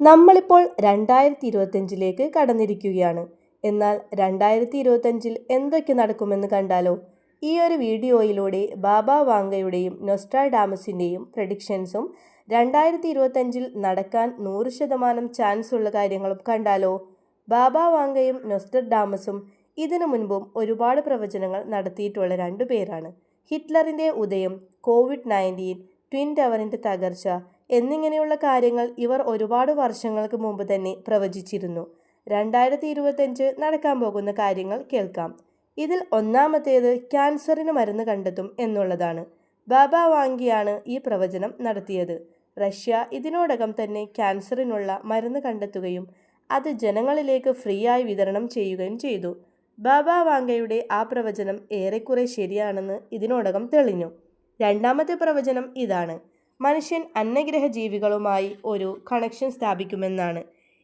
നമ്മളിപ്പോൾ രണ്ടായിരത്തി ഇരുപത്തഞ്ചിലേക്ക് കടന്നിരിക്കുകയാണ്. എന്നാൽ രണ്ടായിരത്തി ഇരുപത്തഞ്ചിൽ എന്തൊക്കെ നടക്കുമെന്ന് കണ്ടാലോ? ഈ ഒരു വീഡിയോയിലൂടെ ബാബ വാങ്കയുടെയും നൊസ്ട്രാഡാമസിന്റെയും പ്രഡിക്ഷൻസും രണ്ടായിരത്തി ഇരുപത്തഞ്ചിൽ നടക്കാൻ നൂറ് ശതമാനം ചാൻസ് ഉള്ള കാര്യങ്ങളും കണ്ടാലോ? ബാബ വാങ്കയും നൊസ്ട്രഡാമസും ഇതിനു മുൻപും ഒരുപാട് പ്രവചനങ്ങൾ നടത്തിയിട്ടുള്ള രണ്ടു പേരാണ്. ഹിറ്റ്ലറിന്റെ ഉദയം കോവിഡ് നയന്റീൻ ട്വിൻ ടവറിന്റെ തകർച്ച എന്നിങ്ങനെയുള്ള കാര്യങ്ങൾ ഇവർ ഒരുപാട് വർഷങ്ങൾക്ക് മുമ്പ് തന്നെ പ്രവചിച്ചിരുന്നു. രണ്ടായിരത്തി ഇരുപത്തഞ്ച് നടക്കാൻ പോകുന്ന കാര്യങ്ങൾ കേൾക്കാം. ഇതിൽ ഒന്നാമത്തേത് ക്യാൻസറിന് മരുന്ന് കണ്ടെത്തും എന്നുള്ളതാണ്. ബാബ വാങ്കിയാണ് ഈ പ്രവചനം നടത്തിയത്. റഷ്യ ഇതിനോടകം തന്നെ ക്യാൻസറിനുള്ള മരുന്ന് കണ്ടെത്തുകയും അത് ജനങ്ങളിലേക്ക് ഫ്രീ ആയി വിതരണം ചെയ്യുകയും ചെയ്തു. ബാബ വാങ്കയുടെ ആ പ്രവചനം ഏറെക്കുറെ ശരിയാണെന്ന് ഇതിനോടകം തെളിഞ്ഞു. രണ്ടാമത്തെ പ്രവചനം ഇതാണ്. മനുഷ്യൻ അന്നഗ്രഹ ജീവികളുമായി ഒരു കണക്ഷൻ സ്ഥാപിക്കുമെന്നാണ്.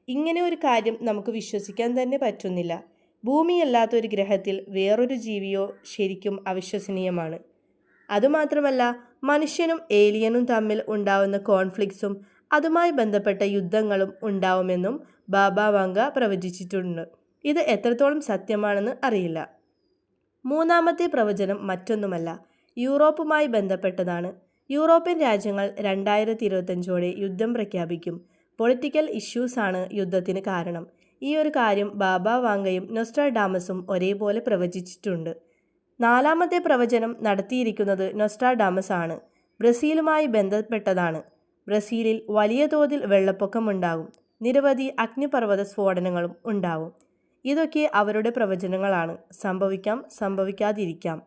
ഇങ്ങനെ ഒരു കാര്യം നമുക്ക് വിശ്വസിക്കാൻ തന്നെ പറ്റുന്നില്ല. ഭൂമിയല്ലാത്ത ഒരു ഗ്രഹത്തിൽ വേറൊരു ജീവിയോ ശരിക്കും അവിശ്വസനീയമാണ്. അതുമാത്രമല്ല മനുഷ്യനും ഏലിയനും തമ്മിൽ ഉണ്ടാവുന്ന കോൺഫ്ലിക്ട്സും അതുമായി ബന്ധപ്പെട്ട യുദ്ധങ്ങളും ഉണ്ടാവുമെന്നും ബാബ വാങ്ക പ്രവചിച്ചിട്ടുണ്ട്. ഇത് എത്രത്തോളം സത്യമാണെന്ന് അറിയില്ല. മൂന്നാമത്തെ പ്രവചനം മറ്റൊന്നുമല്ല യൂറോപ്പുമായി ബന്ധപ്പെട്ടതാണ്. യൂറോപ്യൻ രാജ്യങ്ങൾ രണ്ടായിരത്തി ഇരുപത്തഞ്ചോടെ യുദ്ധം പ്രഖ്യാപിക്കും. പൊളിറ്റിക്കൽ ഇഷ്യൂസാണ് യുദ്ധത്തിന് കാരണം. ഈ ഒരു കാര്യം ബാബ വാങ്കയും നൊസ്ട്രാഡാമസും ഒരേപോലെ പ്രവചിച്ചിട്ടുണ്ട്. നാലാമത്തെ പ്രവചനം നടത്തിയിരിക്കുന്നത് നൊസ്ട്രാഡാമസ് ആണ് ബ്രസീലുമായി ബന്ധപ്പെട്ടതാണ്. ബ്രസീലിൽ വലിയ തോതിൽ വെള്ളപ്പൊക്കമുണ്ടാകും. നിരവധി അഗ്നിപർവത സ്ഫോടനങ്ങളും ഉണ്ടാവും. ഇതൊക്കെ അവരുടെ പ്രവചനങ്ങളാണ്. സംഭവിക്കാം സംഭവിക്കാതിരിക്കാം.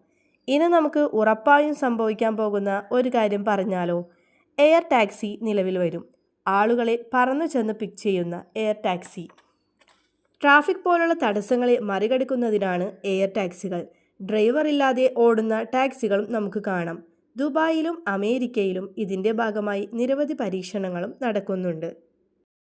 ഇനി നമുക്ക് ഉറപ്പായും സംഭവിക്കാൻ പോകുന്ന ഒരു കാര്യം പറഞ്ഞാലോ. എയർ ടാക്സി നിലവിൽ വരും. ആളുകളെ പറന്നു ചെന്ന് പിക്ക് ചെയ്യുന്ന എയർ ടാക്സി. ട്രാഫിക് പോലുള്ള തടസ്സങ്ങളെ മറികടക്കുന്നതിനാണ് എയർ ടാക്സികൾ. ഡ്രൈവർ ഇല്ലാതെ ഓടുന്ന ടാക്സികളും നമുക്ക് കാണാം. ദുബായിലും അമേരിക്കയിലും ഇതിന്റെ ഭാഗമായി നിരവധി പരീക്ഷണങ്ങളും നടക്കുന്നുണ്ട്.